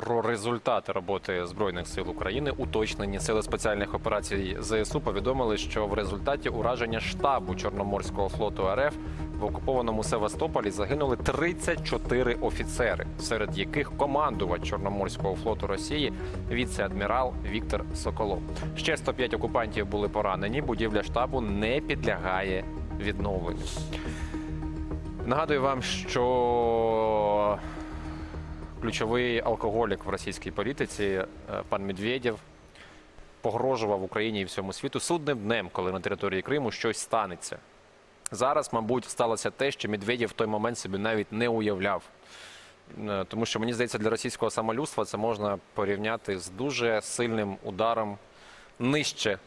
Про результати роботи збройних сил України уточнені сили спеціальних операцій ЗСУ повідомили, що в результаті ураження штабу Чорноморського флоту РФ в окупованому Севастополі загинули 34 офіцери, серед яких командувач Чорноморського флоту Росії віце-адмірал Віктор Соколов. Ще 105 окупантів були поранені. Будівля штабу не підлягає відновленню. Нагадую вам, що ключовий алкоголік в російській політиці, е, пан Медведєв, погрожував Україні і всьому світу судним днем, коли на території Криму щось станеться. Зараз, мабуть, сталося те, що Медведєв в той момент собі навіть не уявляв. Е, Тому що мені здається, для російського самолюдства це можна порівняти з дуже сильним ударом нижче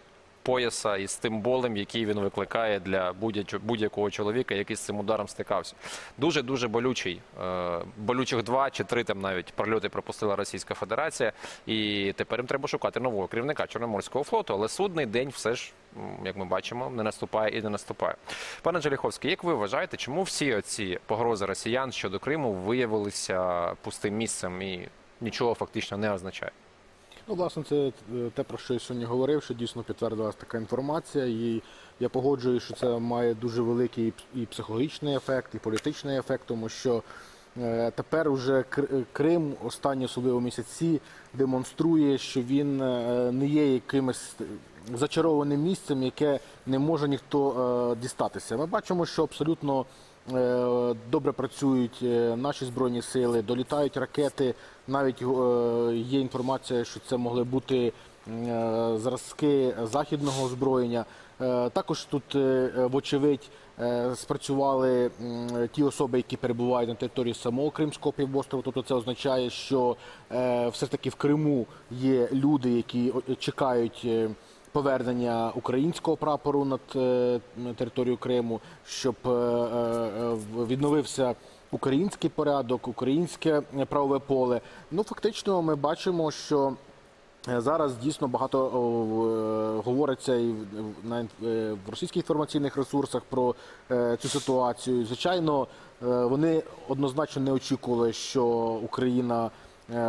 пояса і з тим болем, який він викликає для будь- будь-якого чоловіка, який з цим ударом стикався. Дуже дуже болючий. Е, Болючих два чи три там навіть прольоти пропустила Російська Федерація, і тепер їм треба шукати нового керівника Чорноморського флоту. Але судний день все ж, як ми бачимо, не наступає і не наступає. Пане Джеліховський, як ви вважаєте, чому всі оці погрози росіян щодо Криму виявилися пустим місцем і нічого фактично не означає? Ну, власне, це е, те, про що я сьогодні говорив, що дійсно підтвердилася така інформація. І я погоджую, що це має дуже великий і психологічний ефект, і політичний ефект, тому що е, тепер уже е, Крим останні особливо місяці демонструє, що він не є якимось зачарованим місцем, яке не може ніхто дістатися. Ми бачимо, що абсолютно добре працюють е, наші збройні сили, долітають ракети. Навіть е, є інформація, що це могли бути е, зразки західного озброєння. Е, Також тут, е, вочевидь, е, спрацювали ті особи, які перебувають на території самого Кримського півострова. Тобто це означає, що е, все ж таки в Криму є люди, які чекають. Повернення українського прапору над е, на територію Криму, щоб е, е, відновився український порядок, українське правове поле. Ну фактично, ми бачимо, що Зараз дійсно багато говориться і в- російських інформаційних ресурсах про цю ситуацію. Звичайно, вони однозначно не очікували, що Україна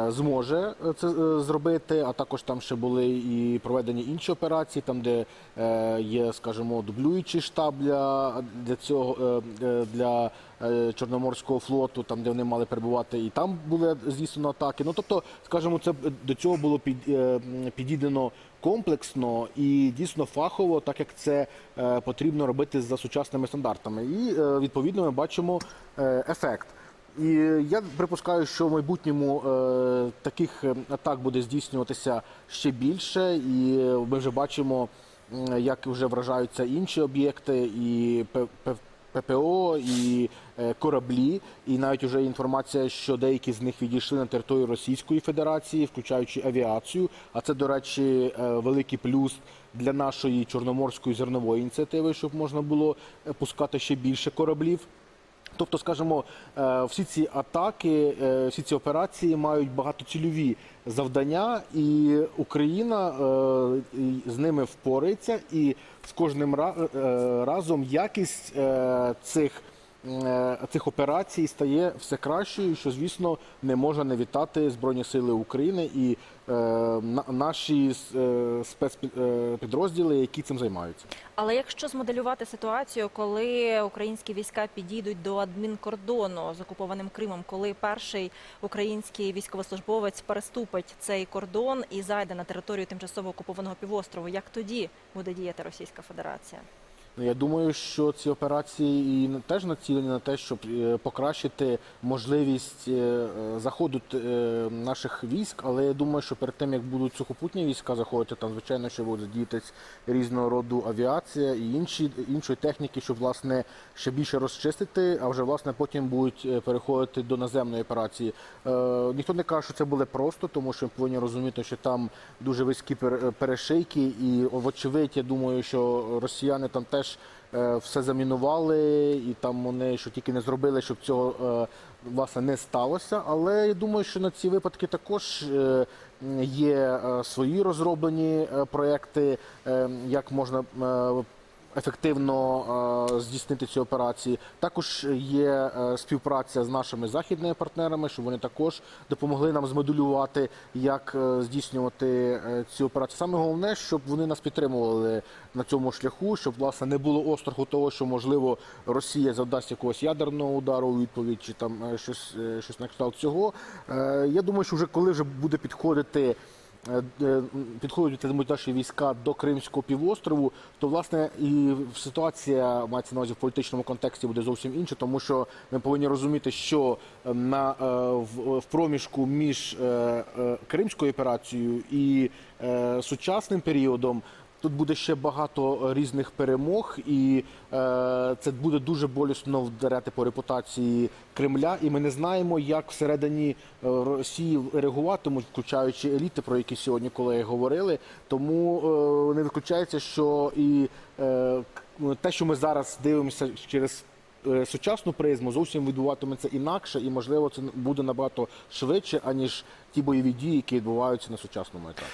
зможе е, це е, зробити. А також там ще були і проведені інші операції, там де е, є, скажімо, дублюючий штаб для, для цього е, е, для е, Чорноморського флоту, там де вони мали перебувати, і там були здійснено атаки. Ну тобто, скажімо, це до цього було під, е, підійдено комплексно і дійсно фахово, так як це е, потрібно робити за сучасними стандартами. І е, відповідно ми бачимо е, ефект. І я припускаю, що в майбутньому е, таких е, атак буде здійснюватися ще більше, і ми вже бачимо, як вже вражаються інші об'єкти, і ППО, і е, кораблі. І навіть вже інформація, що деякі з них відійшли на територію Російської Федерації, включаючи авіацію. А це, до речі, е, великий плюс для нашої чорноморської зернової ініціативи, щоб можна було пускати ще більше кораблів. Тобто, скажімо, е, всі ці атаки, е, всі ці операції мають багатоцільові завдання, і Україна е, з ними впорається, і з кожним ра- разом якість цих. Е, Цих операцій стає все кращою, що звісно не можна не вітати Збройні Сили України і е, на- наші е, спецпідрозділи, які цим займаються. Але якщо змоделювати ситуацію, коли українські війська підійдуть до адмінкордону з окупованим Кримом, коли перший український військовослужбовець переступить цей кордон і зайде на територію тимчасово окупованого півострову, як тоді буде діяти Російська Федерація? Ну, Я думаю, що ці операції теж націлені на те, щоб е, покращити можливість е, е, заходу наших військ. Але я думаю, що перед тим як будуть сухопутні війська заходити, там звичайно ще будуть задіятись різного роду авіація і інші іншої техніки, щоб власне ще більше розчистити, а вже власне потім будуть переходити до наземної операції. Ніхто не каже, що це буде просто, тому що ми повинні розуміти, що там дуже вузькі перешийки, і вочевидь, я думаю, що росіяни там теж е, все замінували, і там вони що тільки не зробили, щоб цього е, власне не сталося. Але я думаю, що на ці випадки також е, є свої розроблені проекти, як можна. Ефективно е, здійснити ці операції. Також є е, співпраця з нашими західними партнерами, щоб вони також допомогли нам змоделювати, як е, здійснювати ці операції. Саме головне, щоб вони нас підтримували на цьому шляху, щоб власне не було остраху того, що можливо Росія завдасть якогось ядерного удару у відповідь, чи там щось, щось на кшталт цього. Я думаю, що вже коли вже буде підходити. Е, е, Підходять наші війська до Кримського півострову, то власне і ситуація мається на увазі в політичному контексті буде зовсім інша, тому що ми повинні розуміти, що е, на в, в проміжку між Кримською операцією і сучасним періодом Тут буде ще багато різних перемог, і е, це буде дуже болісно вдаряти по репутації Кремля. І ми не знаємо, як всередині е, Росії реагуватимуть, включаючи еліти, про які сьогодні колеги говорили. Тому е, не виключається, що і е, те, що ми зараз дивимося через. е, Сучасну призму зовсім відбуватиметься інакше, і можливо це буде набагато швидше, аніж ті бойові дії, які відбуваються на сучасному етапі.